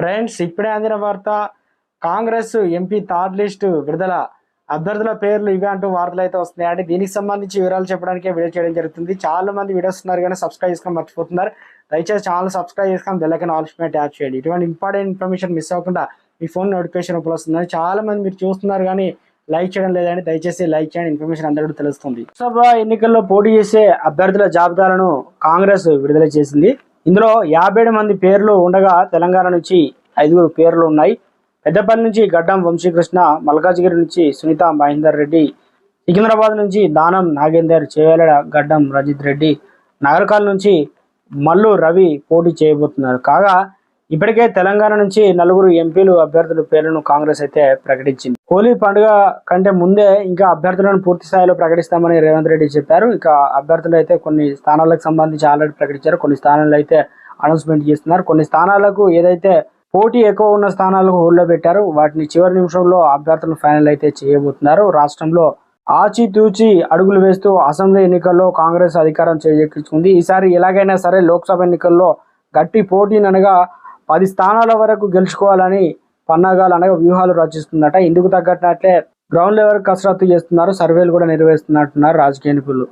Friends ఇప్పుడే అందిన వార్త కాంగ్రెస్ ఎంపీ థర్డ్ లిస్ట్ విడుదల. అభ్యర్థుల పేర్లు ఇవే అంటూ వార్తలు అయితే వస్తున్నాయి అంటే దీనికి సంబంధించి వివరాలు చెప్పడానికే వీడియో చేయడం జరుగుతుంది. చాలా మంది వీడియోస్ ఉన్నారు కానీ సబ్స్క్రైబ్ చేసుకొని మర్చిపోతున్నారు. దయచేసి ఛానల్ సబ్స్క్రైబ్ చేసుకొని బెల్లకన్ ఆల్స్మే ట్యాప్ చేయండి. ఇటువంటి ఇంపార్టెంట్ ఇన్ఫర్మేషన్ మిస్ అవ్వకుండా మీ ఫోన్ నోటిఫికేషన్ రూపంలో వస్తుందని చాలా మంది మీరు చూస్తున్నారు కానీ లైక్ చేయడం లేదండి. దయచేసి లైక్ చేయండి. ఇన్ఫర్మేషన్ అందరికీ తెలుస్తుంది. లోక్సభ ఎన్నికల్లో పోటీ చేసే అభ్యర్థుల జాబితాలను కాంగ్రెస్ విడుదల చేసింది. ఇందులో యాభై ఏడు మంది పేర్లు ఉండగా తెలంగాణ నుంచి ఐదుగురు పేర్లు ఉన్నాయి. పెద్దపల్లి నుంచి గడ్డం వంశీకృష్ణ మల్కాజ్గిరి నుంచి సునీత మహేందర్ రెడ్డి సికింద్రాబాద్ నుంచి దానం నాగేందర్ చేవేలడ గడ్డం రజిత్ రెడ్డి నగరకాల నుంచి మల్లు రవి పోటీ చేయబోతున్నారు. కాగా ఇప్పటికే తెలంగాణ నుంచి నలుగురు ఎంపీలు అభ్యర్థుల పేర్లను కాంగ్రెస్ అయితే ప్రకటించింది. హోలీ పండుగ కంటే ముందే ఇంకా అభ్యర్థులను పూర్తి స్థాయిలో ప్రకటిస్తామని రేవంత్ రెడ్డి చెప్పారు. ఇక అభ్యర్థులు అయితే కొన్ని స్థానాలకు సంబంధించి ఆల్రెడీ ప్రకటించారు. కొన్ని స్థానాలు అయితే అనౌన్స్మెంట్ చేస్తున్నారు. కొన్ని స్థానాలకు ఏదైతే పోటీ ఎక్కువ ఉన్న స్థానాలకు హోల్లో పెట్టారు వాటిని చివరి నిమిషంలో అభ్యర్థులు ఫైనల్ అయితే చేయబోతున్నారు. రాష్ట్రంలో ఆచితూచి అడుగులు వేస్తూ అసెంబ్లీ ఎన్నికల్లో కాంగ్రెస్ అధికారం చేజెక్కించుకుంది. ఈసారి ఎలాగైనా సరే లోక్సభ ఎన్నికల్లో గట్టి పోటీని అనగా పది స్థానాల వరకు గెలుచుకోవాలని పన్నాగాలు అనగా వ్యూహాలు రచిస్తుందట. ఇందుకు తగ్గట్లే గ్రౌండ్ లెవెల్ కసరత్తు చేస్తున్నారు. సర్వేలు కూడా నిర్వహిస్తున్నట్టున్నారు రాజకీయ నిపుణులు.